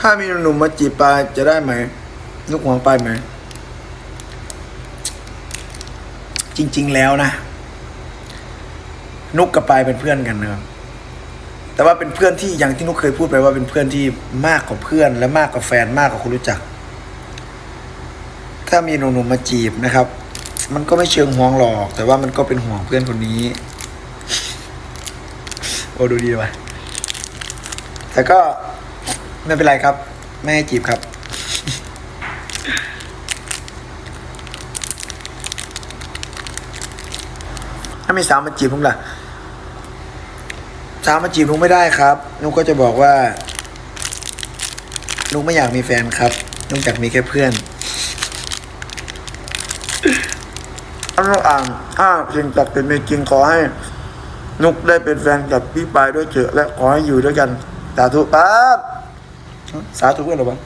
ถ้ามีหนุ่มมาจีบปาจะได้ไหมนุกหวงปไหม จริง ๆ แล้วนะ นุกกับปายเป็นเพื่อนกันนะครับแต่ว่าเป็นเพื่อนที่อย่างที่นุกเคยพูดไปว่าเป็นเพื่อนที่มากกว่าเพื่อน และมากกว่าแฟนมากกว่าคนรู้จัก ถ้ามีหนุ่มๆมาจีบนะครับ มันก็ไม่เชิงห่วงหรอก แต่ว่ามันก็เป็นห่วงเพื่อนคนนี้ โอ้ดูดีว่ะ แต่ก็ไม่เป็นไรครับ ไม่ให้จีบครับ ถ้ามีสาวมาจีบนุกล่ะสาวมาจีบนุกไม่ได้ครับนุกก็จะบอกว่านุกไม่อยากมีแฟนครับนุกอยากมีแค่เพื่อนอันนุกอ่านถ้าสิ่งตัดเป็นไม่จริงขอให้นุกได้เป็นแฟนกับพี่ปายด้วยเถอะและขอให้อยู่ด้วยกัน สาธุป้าสาธุเพื่อนหรือเปล่า